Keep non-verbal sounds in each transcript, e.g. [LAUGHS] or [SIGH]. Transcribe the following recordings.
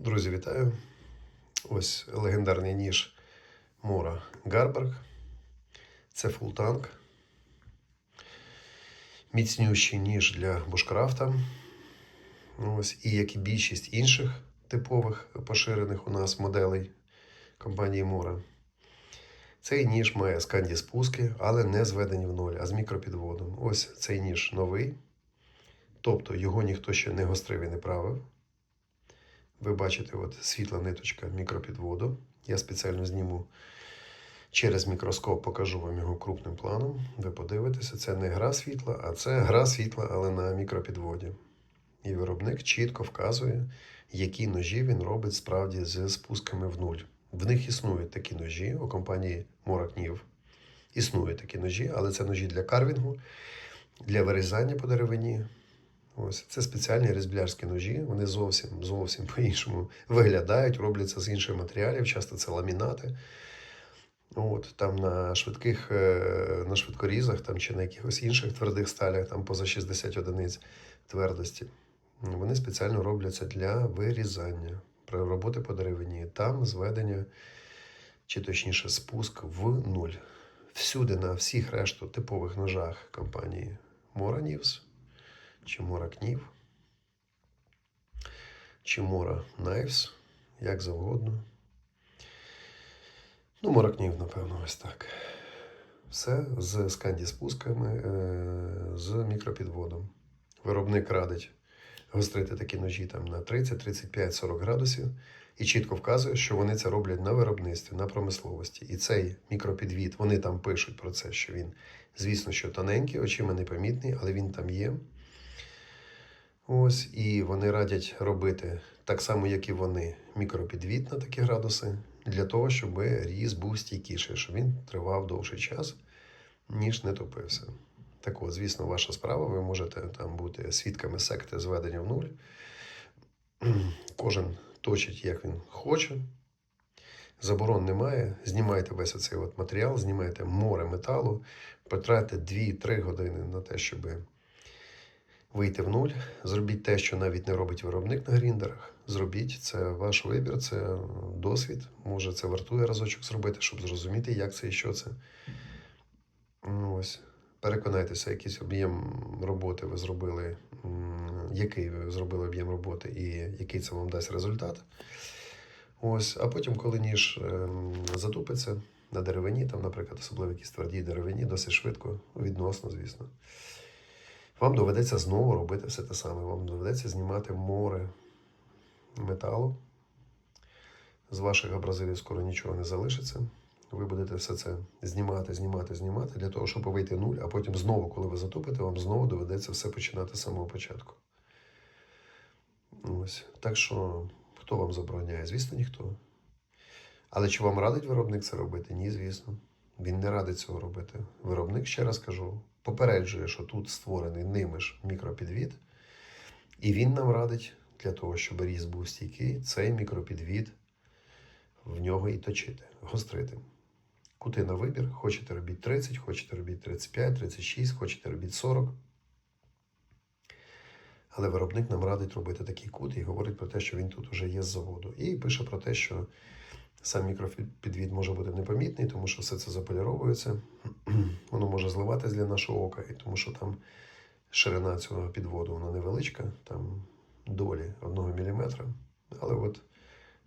Друзі, вітаю! Ось легендарний ніж Мора Гарберг. Це фултанк. Міцнющий ніж для бушкрафта. Ось, і як і більшість інших типових поширених у нас моделей компанії Мора. Цей ніж має сканді спуски, але не зведені в ноль, а з мікропідводом. Ось цей ніж новий. Тобто його ніхто ще не гострив і не правив. Ви бачите, от світла ниточка мікропідводу. Я спеціально зніму через мікроскоп, покажу вам його крупним планом. Ви подивитеся, це не гра світла, а це гра світла, але на мікропідводі. І виробник чітко вказує, які ножі він робить справді з спусками в нуль. В них існують такі ножі у компанії Моракнів. Існують такі ножі, але це ножі для карвінгу, для вирізання по деревині. Ось це спеціальні різблярські ножі. Вони зовсім зовсім по-іншому виглядають, робляться з інших матеріалів, часто це ламінати. От, там на швидких е, на швидкорізах там, чи на якихось інших твердих сталях, там поза 60 одиниць твердості. Вони спеціально робляться для вирізання при роботи по деревині. Там зведення, чи точніше спуск в нуль. Всюди на всіх решту типових ножах компанії Mora News чи Мора Кнів, чи Мора Knives, як завгодно. Ну, Мора Кнів, напевно, ось так. Все з сканді спусками, е, з мікропідводом. Виробник радить гострити такі ножі там на 30, 35, 40 градусів і чітко вказує, що вони це роблять на виробництві, на промисловості. І цей мікропідвід, вони там пишуть про це, що він, звісно, що тоненький, очима непомітний, але він там є. Ось, і вони радять робити так само, як і вони, мікропідвід на такі градуси, для того, щоб різ був стійкіший, щоб він тривав довший час, ніж не топився. Так от, звісно, ваша справа, ви можете там бути свідками секти зведення в нуль. Кожен точить, як він хоче. Заборон немає. Знімайте весь оцей от матеріал, знімайте море металу, потратьте 2-3 години на те, щоб вийти в нуль. Зробіть те, що навіть не робить виробник на гріндерах. Зробіть це ваш вибір, це досвід. Може, це вартує разочок зробити, щоб зрозуміти, як це і що це. Ну, Ось. Переконайтеся, якийсь об'єм роботи ви зробили, який ви зробили об'єм роботи і який це вам дасть результат. Ось, а потім, коли ніж ем, затупиться на деревині, там, наприклад, особливо якісь твердій деревині, досить швидко, відносно, звісно. Вам доведеться знову робити все те саме. Вам доведеться знімати море металу. З ваших абразивів скоро нічого не залишиться. Ви будете все це знімати, знімати, знімати для того, щоб вийти нуль, а потім знову, коли ви затопите, вам знову доведеться все починати з самого початку. Ось. Так що, хто вам забороняє? Звісно, ніхто. Але чи вам радить виробник це робити? Ні, звісно. Він не радить цього робити. Виробник, ще раз кажу, попереджує, що тут створений ними ж мікропідвід, і він нам радить для того, щоб різ був стійкий, цей мікропідвід в нього і точити, гострити. Кути на вибір, хочете робіть 30, хочете робіть 35, 36, хочете робіть 40. Але виробник нам радить робити такий кут і говорить про те, що він тут вже є з заводу. І пише про те, що сам мікропідвід може бути непомітний, тому що все це заполіровується. [CLEARS THROAT] Воно може зливатись для нашого ока, і тому що там ширина цього підводу вона невеличка, там долі 1 мм. Але от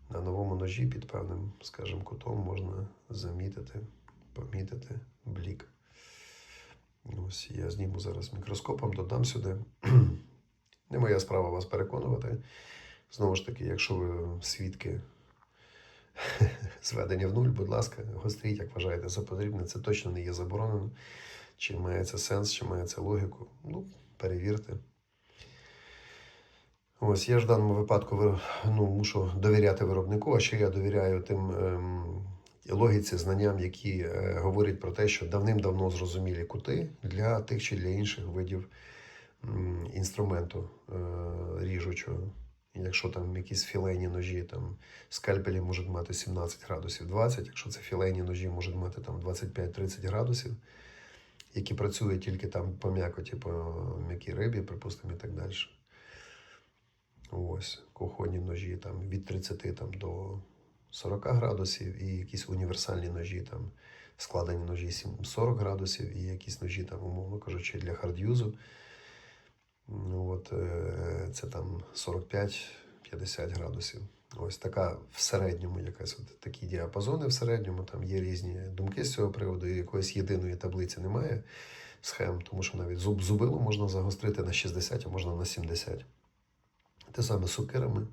на новому ножі під певним, скажімо, кутом можна замітити, помітити блік. Ось я зніму зараз мікроскопом, додам сюди. [CLEARS THROAT] Не моя справа вас переконувати. Знову ж таки, якщо ви свідки [LAUGHS] зведення в нуль, будь ласка, гостріть, як вважаєте за потрібне. Це точно не є заборонено. Чи має це сенс, чи має це логіку. Ну, перевірте. Ось я ж в даному випадку ну, мушу довіряти виробнику, а ще я довіряю тим ем, логіці, знанням, які е, говорять про те, що давним-давно зрозумілі кути для тих чи для інших видів м, інструменту е, ріжучого. Якщо там якісь філейні ножі, там скальпелі можуть мати 17 градусів 20, якщо це філейні ножі можуть мати там 25-30 градусів, які працюють тільки там по м'якоті, по м'якій рибі, припустимо, і так далі. Ось, кухонні ножі там, від 30 там, до 40 градусів, і якісь універсальні ножі, там, складені ножі 40 градусів, і якісь ножі, там, умовно кажучи, для хардюзу. Ну, от, е, це там 45-50 градусів. Ось така в середньому якась от такі діапазони в середньому. Там є різні думки з цього приводу, і якоїсь єдиної таблиці немає схем, тому що навіть зуб зубило можна загострити на 60, а можна на 70. Те саме з сукирами,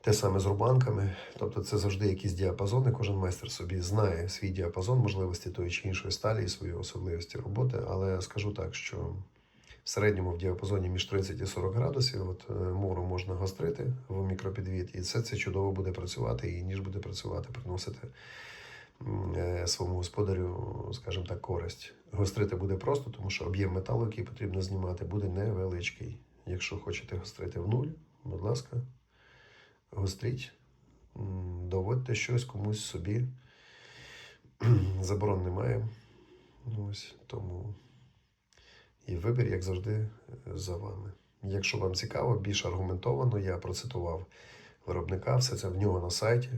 те саме з рубанками. Тобто це завжди якісь діапазони. Кожен майстер собі знає свій діапазон можливості тої чи іншої сталі і свої особливості роботи. Але скажу так, що в середньому в діапазоні між 30 і 40 градусів от, е, мору можна гострити в мікропідвід, і це, це чудово буде працювати, і ніж буде працювати, приносити е, своєму господарю, скажімо так, користь. Гострити буде просто, тому що об'єм металу, який потрібно знімати, буде невеличкий. Якщо хочете гострити в нуль, будь ласка, гостріть, доводьте щось комусь собі. [CLEARS THROAT] Заборон немає. Ось тому. І вибір, як завжди, за вами. Якщо вам цікаво, більш аргументовано, я процитував виробника, все це в нього на сайті.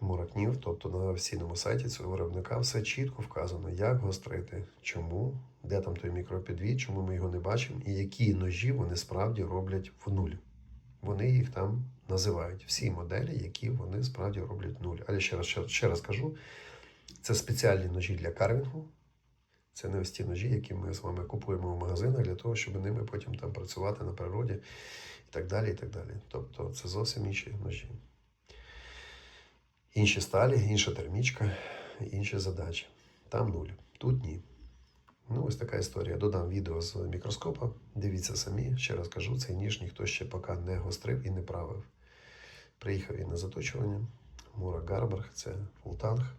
Муракнів, тобто на офіційному сайті цього виробника все чітко вказано, як гострити, чому, де там той мікропідвід, чому ми його не бачимо, і які ножі вони справді роблять в нуль. Вони їх там називають. Всі моделі, які вони справді роблять нуль. Але ще раз, ще раз кажу, це спеціальні ножі для карвінгу. Це не ось ті ножі, які ми з вами купуємо в магазинах для того, щоб ними потім там працювати на природі і так далі. і так далі. Тобто це зовсім інші ножі. Інші сталі, інша термічка, інші задачі. Там нуль. Тут ні. Ну, ось така історія. Додам відео з мікроскопа. Дивіться самі. Ще раз кажу, цей ніж ніхто ще поки не гострив і не правив. Приїхав він на заточування. Мура Гарберг, це фултанг.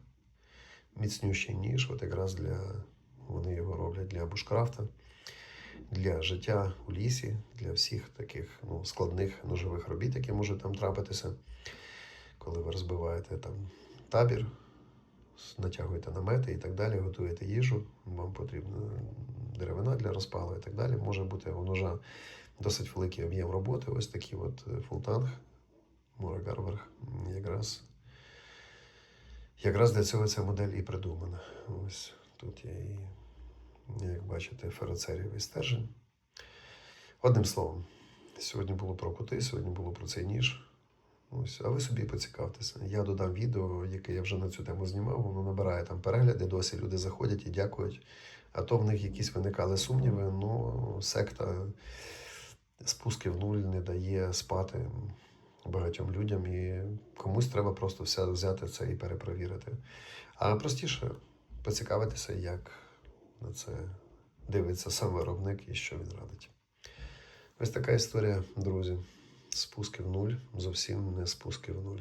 Міцнющий ніж, от якраз для вони його роблять для бушкрафта, для життя у лісі, для всіх таких ну, складних ножових робіт, які можуть там трапитися, коли ви розбиваєте там табір, натягуєте намети і так далі, готуєте їжу, вам потрібна деревина для розпалу і так далі. Може бути у ножа досить великий об'єм роботи. Ось такий от е, фултанг, Мурагарберг, якраз. Якраз для цього ця модель і придумана. Ось тут є і, як бачите, фероцерівий стержень. Одним словом, сьогодні було про кути, сьогодні було про цей ніж. Ось, а ви собі поцікавтеся. Я додам відео, яке я вже на цю тему знімав, воно набирає там перегляди, досі люди заходять і дякують. А то в них якісь виникали сумніви, ну, секта спуски в нуль не дає спати багатьом людям, і комусь треба просто все взяти це і перепровірити. А простіше поцікавитися, як на це дивиться сам виробник і що він радить. Ось така історія, друзі. Спуски в нуль, зовсім не спуски в нуль.